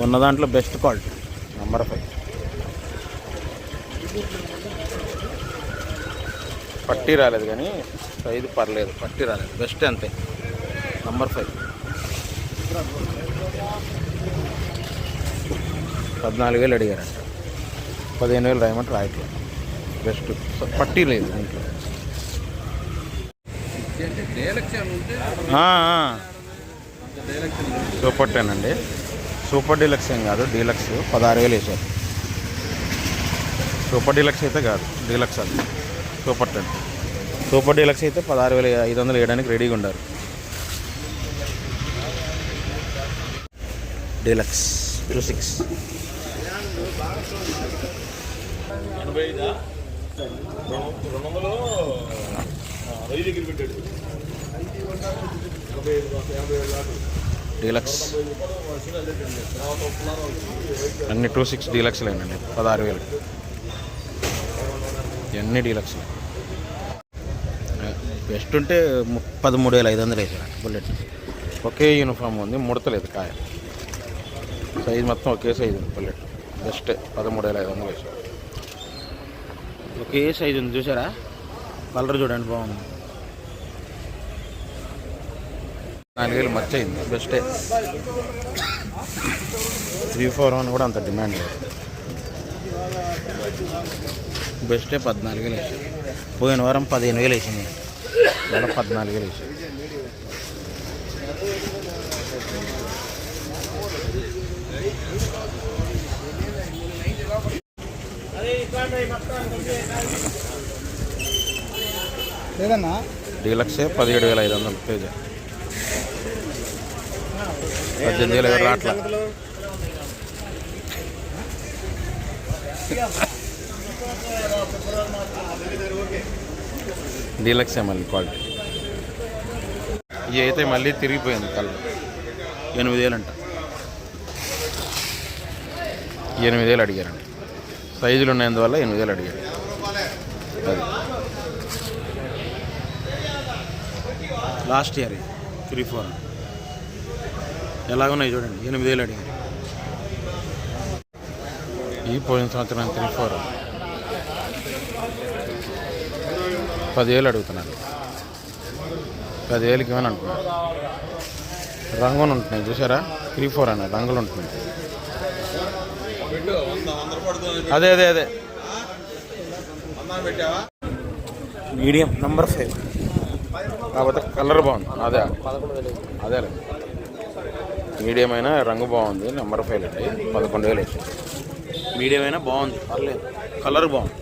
ఉన్న దాంట్లో best quality number five పట్టి రాలేదు కానీ సైజు పర్లేదు. పట్టి రాలేదు. బెస్ట్ అంతే. నంబర్ ఫైవ్ పద్నాలుగు వేలు అడిగారంట. పదిహేను వేలు రాయమంటే రాయట్లేదు. బెస్ట్ పట్టి లేదు ఇంట్లో ఆ, ఆ. సూపర్ టెన్ అండి. సూపర్ డీలక్స్ ఏం కాదు డీలక్స్ పదహారు వేలు వేసారు. సూపర్ డీలక్స్ అయితే కాదు డీలక్స్ అది. Super ten. సూపర్ డీలక్స్ అయితే పదహారు వేల ఐదు వందలు వేయడానికి రెడీగా ఉండారు డీలక్స్ టూ సిక్స్. డీలక్స్. అన్ని టూ సిక్స్ డీలక్స్లు అండి. పదహారు వేలు. ఇవన్నీ డీలక్స్లు? బెస్ట్ ఉంటే పదమూడు వేల ఐదు వందలు వేసారు బుల్లెట్. ఒకే యూనిఫామ్ ఉంది ముడతలేదు కాయ. సైజ్ మొత్తం ఒకే సైజు ఉంది బుల్లెట్. బెస్ట్ పదమూడు వేల ఐదు వందలు వేసారు ఒకే సైజు ఉంది చూసారా? కలర్ చూడండి బాగుంది. నాలుగు వేలు మచ్చ అయింది బెస్టే. త్రీ ఫోర్ వన్ కూడా అంత డిమాండ్ లేదు. బెస్టే పద్నాలుగు వేలు వేసారు పోయిన వారం పదిహేను వేలు వేసింది. ఇవాళ పద్నాలుగు వేలు వేసారు లేదన్నా? డీలక్సే పదిహేడు వేల ఐదు వందలు పేజీ. పద్దెనిమిది వేల ఎవరు రాట్లా. డీలక్సే మళ్ళీ క్వాలిటీ? ఇవి అయితే మళ్ళీ తిరిగిపోయింది కలర్ ఎనిమిది వేలు అంట ఎనిమిది వేలు అడిగారండి సైజులు ఉన్నందువల్ల ఎనిమిది వేలు అడిగారు. అది. Last year three four. ఎలాగున్నాయి చూడండి ఎనిమిది వేలు అడిగారు. ఈ పోయిన సంవత్సరం త్రీ ఫోర్ పదివేలు అడుగుతున్నారు పదివేలకి ఏమని అంటున్నాను రంగులు ఉంటున్నాయి చూసారా త్రీ ఫోర్ అన్న రంగులు ఉంటున్నాయి. అదే అదే అదే. మీడియం నంబర్ ఫైవ్ కాకపోతే కలర్ బాగుంది. అదే అదే. మీడియం అయినా రంగు బాగుంది నెంబర్ ఫైవ్ అండి పదకొండు వేలు వేసి మీడియం అయినా బాగుంది. పర్లేదు. కలర్ బాగుంది.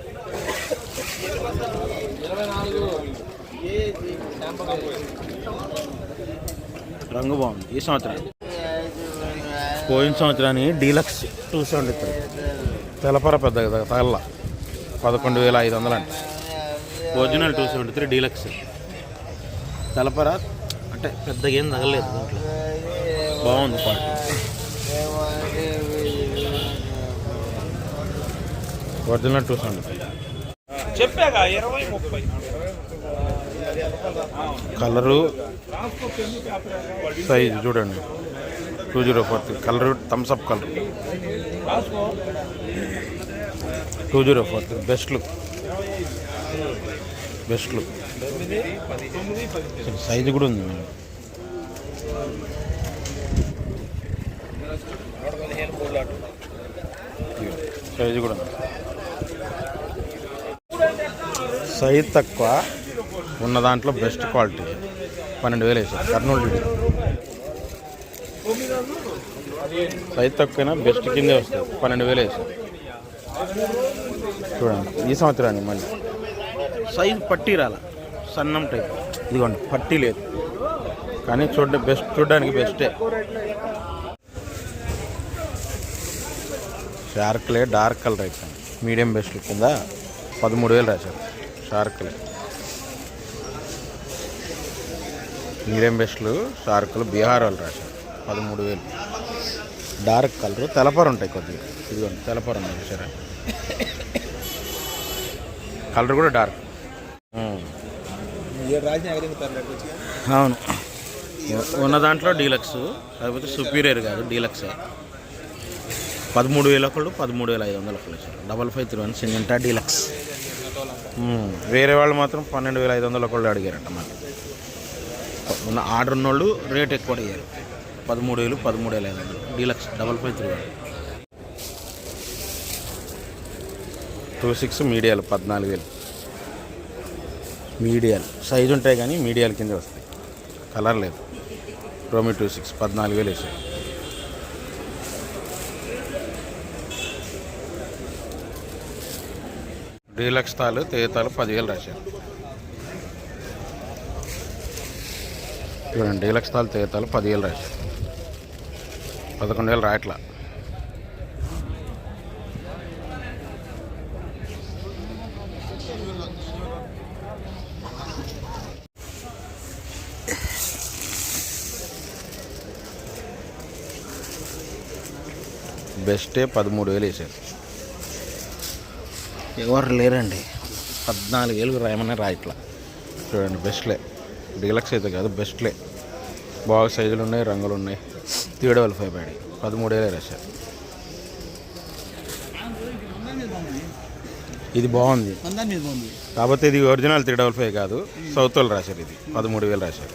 రంగు బాగుంది. ఈ సంవత్సరం. పోయిన సంవత్సరాన్ని డీలక్స్ టూ సెవెంటీ త్రీ తెలపర పెద్ద కదా తగల. పదకొండు వేల ఐదు వందలు అంట. Original two seventy three deluxe. తెలపర అంటే పెద్దగా ఏం తగలేదు దాంట్లో. బాగుంది పాట. ఒరిజినల్ టూ త్రీ చెప్పాక ఇరవై ముప్పై. కలరు సైజ్ చూడండి. Two zero four three. Colour Thums Up colour. Two zero four three. Best look. Best look. Size కూడా ఉంది. మేడం సైజు కూడా సైజ్ తక్కువ ఉన్న దాంట్లో బెస్ట్ క్వాలిటీ. పన్నెండు వేలు వేసారు కర్నూలు సైజ్ తక్కువైనా బెస్ట్ కిందే వస్తుంది. పన్నెండు వేలు వేసారు చూడండి. ఈ సంవత్సరాన్ని మళ్ళీ. సైజ్ పట్టి రాల. సన్నం టైప్. ఇదిగోండి. పట్టి లేదు. కానీ చూడ బెస్ట్ చూడడానికి బెస్టే. షార్క్లే డార్క్ కలర్ అయిపోయింది మీడియం బెస్ట్ కింద పదమూడు వేలు రాశారు. షార్క్లే మీడియం బెస్ట్లు షార్కులు బీహార్ వాళ్ళు రాశారు. పదమూడు వేలు. డార్క్ కలర్ తెలపర ఉంటాయి కొద్దిగా. ఇదిగోండి తెలపర ఉన్నాయి చూసారా? కలర్ కూడా డార్క్. అవును. ఉన్న దాంట్లో డీలక్స్ కాకపోతే సుపీరియర్ కాదు డీలక్స్. పదమూడు వేల ఒకళ్ళు పదమూడు వేల ఐదు వందలు ఒకళ్ళు ఇచ్చారు double five three one Syngenta deluxe వేరే వాళ్ళు మాత్రం పన్నెండు వేల ఐదు వందలు ఒకళ్ళు అడిగారంట మరి ఉన్న ఆర్డర్ ఉన్నోళ్ళు రేట్ ఎక్కువ అడిగారు. పదమూడు వేలు పదమూడు వేల ఐదు వందలు. Deluxe double five three one two six మీడియాలు పద్నాలుగు వేలు. మీడియాలు సైజు ఉంటాయి కానీ మీడియాల కింద వస్తాయి. కలర్ లేదు. రోమి టూ సిక్స్ పద్నాలుగు వేలు వేసాయి డీలక్స్ తాలు తేతాలు పదివేలు రాశారు. చూడండి డీలక్స్ తాలు తేతాలు పదివేలు రాశారు. పదకొండు వేలు రాయట్లా బెస్టే పదమూడు వేలు వేసారు ఎవరు లేరండి. పద్నాలుగు వేలు రాయమని రాయట్లా చూడండి బెస్ట్లే. డీలక్స్ అయితే కాదు బెస్ట్లే. బాగా సైజులు ఉన్నాయి రంగులు ఉన్నాయి. త్రీ డబల్ ఫైవ్ బ్యాడీ. పదమూడు వేలే రాశారు ఇది బాగుంది. బాగుంది కాకపోతే ఇది ఒరిజినల్ త్రీ డబల్ ఫైవ్ కాదు సౌత్ వాళ్ళు రాశారు ఇది. పదమూడు వేలు రాశారు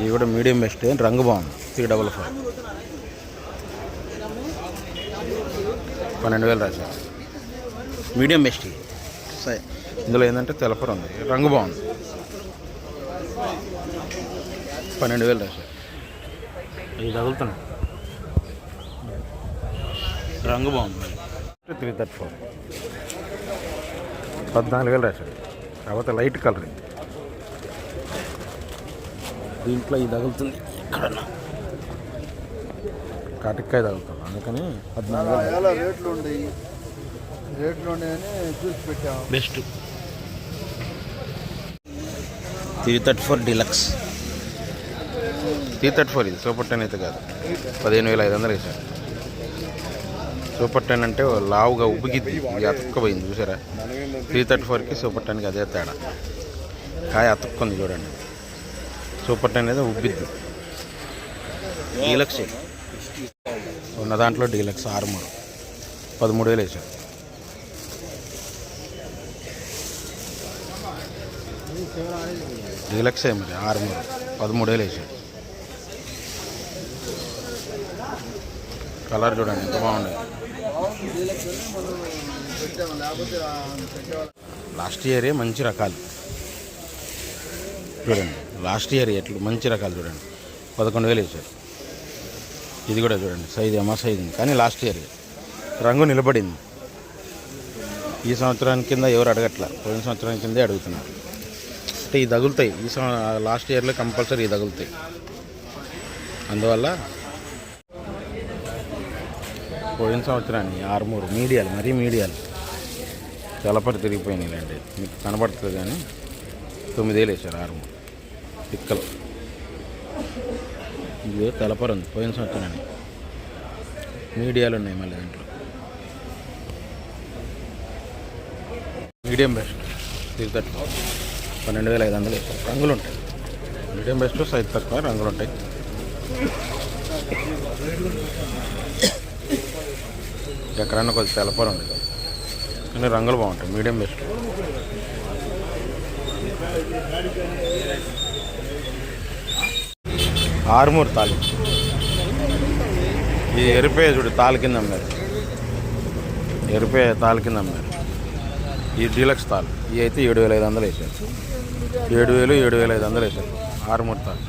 ఇది కూడా మీడియం బెస్ట్ రంగు బాగుంది. Three double five. పన్నెండు వేలు రాశారు. మీడియం బెస్ట్ ఇది. సై- ఇందులో ఏంటంటే తెలపర ఉంది. రంగు బాగుంది. పన్నెండు వేలు రాశారు. ఇది తగులుతున్నాయి రంగు బాగుంది. Three thirty four. పద్నాలుగు వేలు రాశాడు కాకపోతే లైట్ కలర్ ఇది దీంట్లో ఇది తగులుతుంది. ఎక్కడన్నా. కాటికాయ తగులుతుంది అందుకని పద్నాలుగు వేలు రేట్లు రేట్లు చూసి పెట్టాము. Best. Three thirty four deluxe. Three thirty four ఇది. సూపర్ టెన్ అయితే కాదు. పదిహేను వేల ఐదు వందలు వేసారు సూపర్ టెన్ అంటే లావుగా ఉబ్బిగిద్ది. ఇది అతుక్కపోయింది. చూసారా? త్రీ థర్టీ ఫోర్కి సూపర్ టెన్కి అదే తేడా. కాయ అతుక్కుంది చూడండి. సూపర్ టెన్ అయితే ఉబ్బిద్ది. డీలక్స్ ఉన్న దాంట్లో డీలక్స్ ఆరు మూడు పదమూడు వేలు వేసాడు డీలక్స్ ఏమిటి ఆరు మూడు పదమూడు వేలు వేసాడు కలర్ చూడండి ఎంత బాగుంది. లాస్ట్ ఇయరే మంచి రకాలు. చూడండి లాస్ట్ ఇయర్ ఎట్లు మంచి రకాలు చూడండి. పదకొండు వేలు వేసారు ఇది కూడా చూడండి. సైజ్ ఏమో సైజ్ ఉంది. కానీ లాస్ట్ ఇయర్ రంగు నిలబడింది. ఈ సంవత్సరానికి కింద ఎవరు అడగట్లా? పోయిన సంవత్సరానికి కిందే అడుగుతున్నారు అంటే ఇవి తగులుతాయి. ఈ సం లాస్ట్ ఇయర్లో కంపల్సరీ ఇవి తగులుతాయి. అందువల్ల పోయిన సంవత్సరాన్ని ఆరుమూరు మీడియాలు మరీ మీడియాలు తెలపతి తిరిగిపోయినాయి లేండి. మీకు కనబడుతుంది కానీ తొమ్మిదేళ్ళు వేసారు ఆరుమూరు. పిక్కలు ఇదిగో తలపర ఉంది. పోయిన సంవత్సరాన్ని మీడియాలు ఉన్నాయి మళ్ళీ దాంట్లో. Medium best. సైజ్ థర్టీ పన్నెండు వేల ఐదు వందలు రంగులు ఉంటాయి మీడియం బెస్ట్ సైజ్ తక్కువ రంగులు ఉంటాయి ఎక్కడన్నా కొద్ది తెలపరు ఉంది. కానీ రంగులు బాగుంటాయి. Medium best. ఆరుమూరు తాలి. ఈ ఎరిపే చూడు తాలు కింద అమ్మారు. ఎరిపే తాలు కింద అమ్మారు. ఈ డీలక్స్ తాలు. ఇవి అయితే ఏడు వేల ఐదు వందలు వేసారు. ఏడు వేలు ఏడు వేల ఐదు వందలు వేసారు. ఆరుమూరు తాలు.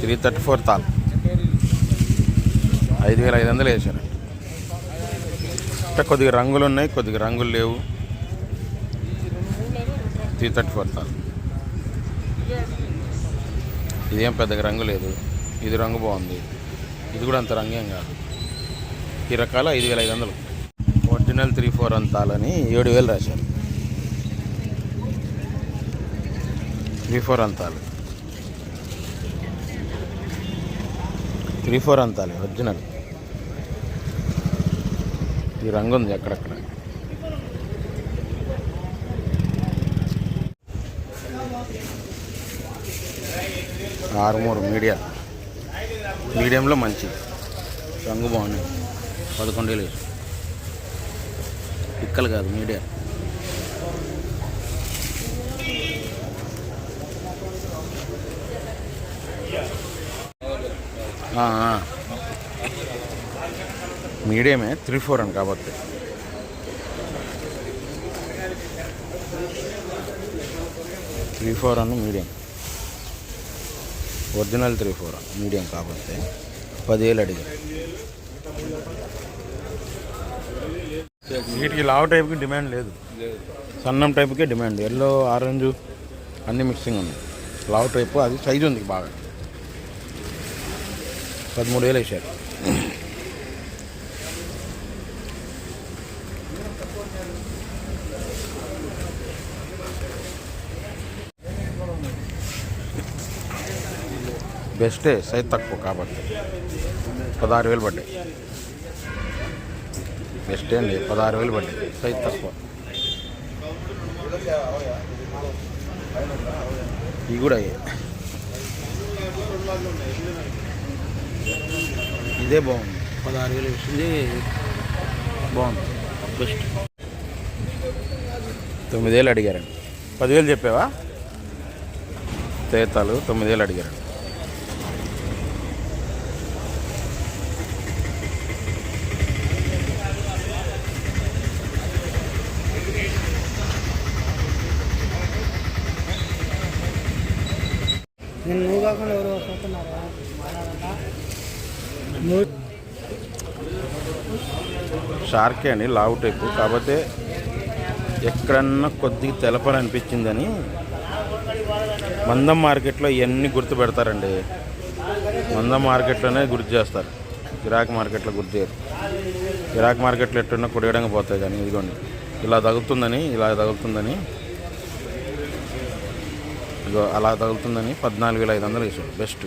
త్రీ థర్టీ ఫోర్ తాల్. ఐదు వేల ఐదు వందలు వేసారు. అంటే కొద్దిగా రంగులు ఉన్నాయి కొద్దిగా రంగులు లేవు. త్రీ థర్టీ ఫోర్ తాల్ ఇదేం పెద్దగా రంగు లేదు. ఇది రంగు బాగుంది. ఇది కూడా అంత రంగేం కాదు. ఈ రకాల ఐదు వేల ఐదు వందలు. ఒరిజినల్ త్రీ ఫోర్ అంతాలని ఏడు వేలు రాశారు. త్రీ ఫోర్ అంతాలు. త్రీ ఫోర్ అంతాలి ఒరిజినల్. ఈ రంగు ఉంది అక్కడక్కడ. ఆరుమూరు మీడియా. మీడియంలో మంచి. రంగు బాగుంది పదకొండు వేలు పిక్కలు కాదు మీడియా. మీడియమే త్రీ ఫోర్ అని కాబట్టి. త్రీ ఫోర్ అన్న medium. Original three four medium కాబట్టి పదివేలు అడిగారు. వీటికి లావ్ టైప్కి డిమాండ్ లేదు. సన్నం టైప్కే డిమాండ్. ఎల్లో ఆరెంజ్ అన్ని మిక్సింగ్ ఉంది లావ్ టైప్ అది సైజు ఉంది బాగా. పదమూడు వేలు వేసారు. బెస్టే సైజ్ తక్కువ కాబట్టి. పదహారు వేలు పడ్డాయి. బెస్ట్ అండి పదహారు వేలు పడ్డాయి. సైజ్ తక్కువ. ఇవి కూడా అయ్యాయి ఇదే బాగుంది. పదహారు వేలు వచ్చింది బాగుంది. బెస్ట్. తొమ్మిదేళ్ళు అడిగారండి. పదివేలు చెప్పావా? తేతాలు తొమ్మిదేళ్ళు అడిగారండి. షార్కే అండి లావు టైపు. కాకపోతే ఎక్కడన్నా కొద్దిగా తెలపని అనిపించిందని మందం మార్కెట్లో ఇవన్నీ గుర్తు పెడతారండి. మందం మార్కెట్లోనే గుర్తు చేస్తారు. గిరాక్ మార్కెట్లో గుర్తు చేయరు. గిరాక్ మార్కెట్లో ఎట్టున్నా కొడియడంగా పోతాయి కానీ ఇదిగోండి. ఇలా తగులుతుందని ఇలా తగులుతుందని ఇదిగో అలా తగులుతుందని పద్నాలుగు వేల ఐదు వందలు వేసాడు. బెస్ట్.